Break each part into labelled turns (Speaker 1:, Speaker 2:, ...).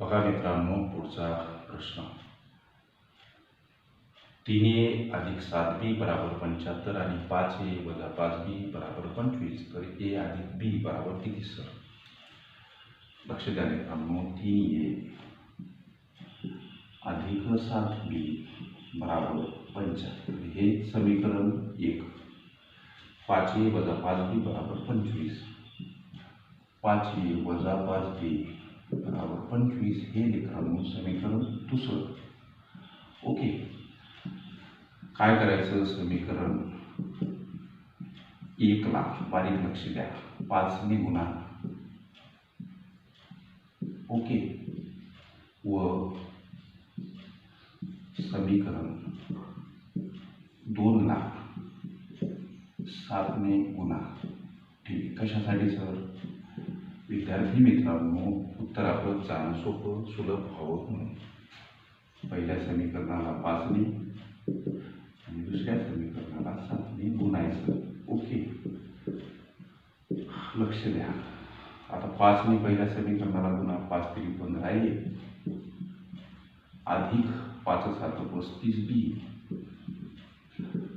Speaker 1: बघा मित्रांनो पुढचा प्रश्न. तीन ए अधिक सात बी बराबर पंच्याहत्तर आणि पाच ए वजा पाच बी बराबर पंचवीस. तर ए अधिक बी बराबर किती सर? लक्ष द्या मित्रांनो तीन ए अधिक सात बी बराबर पंच्याहत्तर. हे समीकरण एक. पाच ए वजा पाच बी बराबर पंचवीस. पाच ए वजा पाच बी पंचवीस हे मित्रांनो समीकरण दुसरं. ओके. काय करायचं समीकरण? एकला बारीक लक्ष द्या. पाचने गुणा ओके. व समीकरण दोन लाख सातने गुणा ठीक. कशासाठी सर? विद्यार्थी मित्रांनो उत्तर आपलं जाणं सोपं सुलभ व्हावं म्हणून. पहिल्या समीकरणाला पाचने आणि दुसऱ्या समीकरणाला सातने गुणायचं. ओके. लक्ष द्या. आता पाचने पहिल्या समीकरणाला गुणा पाच तरी पंधरा आहे अधिक पाच सात पस्तीस बी.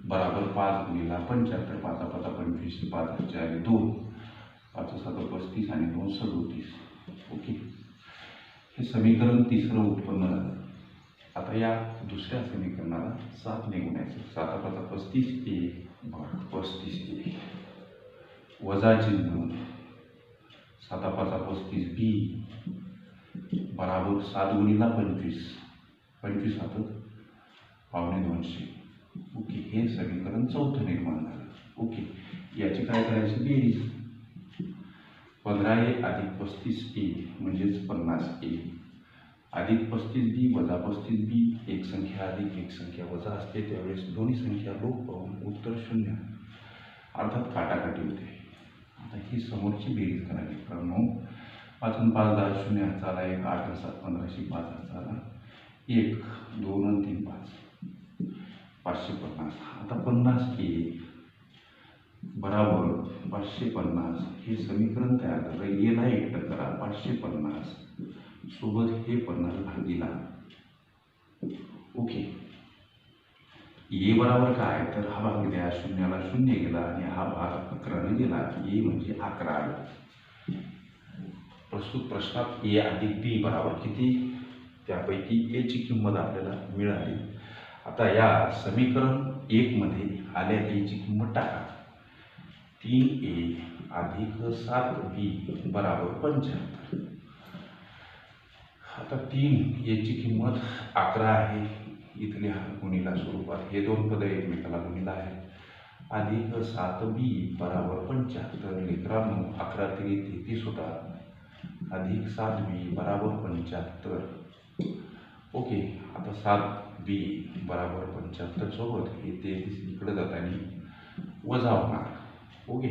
Speaker 1: बराबर पाच गुणिला पंच्याहत्तर. पाचा पाचा पंचवीस पाच चार दोन. पाच सात पस्तीस आणि दोन सदोतीस. ओके. हे समीकरण तिसरं उत्पन्न झालं. आता या दुसऱ्या समीकरणाला सात निघून यायचं. सात पाचा पस्तीस ए बघा पस्तीस ए वजा चिन्ह. साता पाचा पस्तीस बी. बराबर सात गुणीला पंचवीस. पंचवीस हातात पावणे दोनशे. ओके हे समीकरण चौथं निर्माण झालं. ओके याची काय करायची बेरीज? पंधरा ए अधिक पस्तीस ए म्हणजेच पन्नास ए. अधिक पस्तीस बी वजा पस्तीस बी एक संख्या अधिक एक संख्या वजा असते. त्यावेळेस दोन्ही संख्या लोप पाहून उत्तर शून्य. अर्थात काटाकाटी होते. आता ही समोरची बेरीज करावी कारण पाच आणि पाच दहा शून्य चाला एक आठ सात पंधराशे पाच चाला एक दोन आणि तीन पाच. पाचशे पन्नास. आता पन्नास ए बराबर पाचशे पन्नास हे समीकरण तयार झालं येला एकटं करा. पाचशे पन्नास सोबत हे पन्नास भागीला. ओके. ए बराबर काय? तर हा भाग द्या. शून्याला शून्य गेला आणि हा भाग अकराने गेला ए म्हणजे अकरा. आलं प्रस्तुत प्रश्नात ए अधिक बी बराबर किती? त्यापैकी एची किंमत आपल्याला मिळाली. आता या समीकरण एकमध्ये आल्या एची किंमत टाका. तीन ए अधिक सात बी बराबर पंच्याहत्तर. आता तीन याची किंमत अकरा आहे. इथल्या गुणीला स्वरूपात हे दोन पदं एकमेकाला गुणीला आहे अधिक सात बी बराबर पंच्याहत्तर. लेकरांनो अकरा तरी तेहतीस होतात अधिक सात बी बराबर पंच्याहत्तर. ओके आता सात बी बराबर पंच्याहत्तर सोबत हे तेहतीस इकडे जाताना वजा होणार. ओके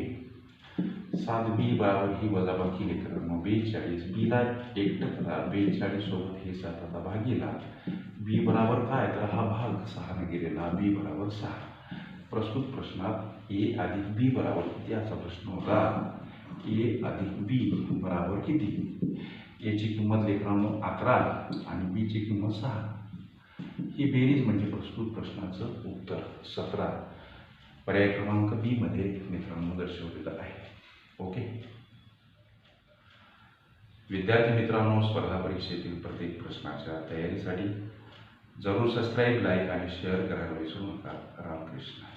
Speaker 1: सात बी बराबर ही वजाबाकी मित्रांनो बेचाळीस बीला एकटं करा बेचाळीस सोबत हे सात आता भागीला बी बराबर काय तर हा भाग सहाने गेलेला बी बराबर सहा प्रस्तुत प्रश्नात ए अधिक बी बराबर किती असा प्रश्न होता ए अधिक बी बराबर किती एची किंमत लेकरांनो अकरा आणि बीची किंमत सहा ही बेरीज म्हणजे प्रस्तुत प्रश्नाचं उत्तर सतरा पर्याय क्रमांक बी मध्ये मित्रांनो दर्शवलेलं आहे. ओके विद्यार्थी मित्रांनो स्पर्धा परीक्षेतील प्रत्येक प्रश्नाच्या तयारीसाठी जरूर सबस्क्राईब लाईक आणि शेअर करायला विसरू नका. रामकृष्ण.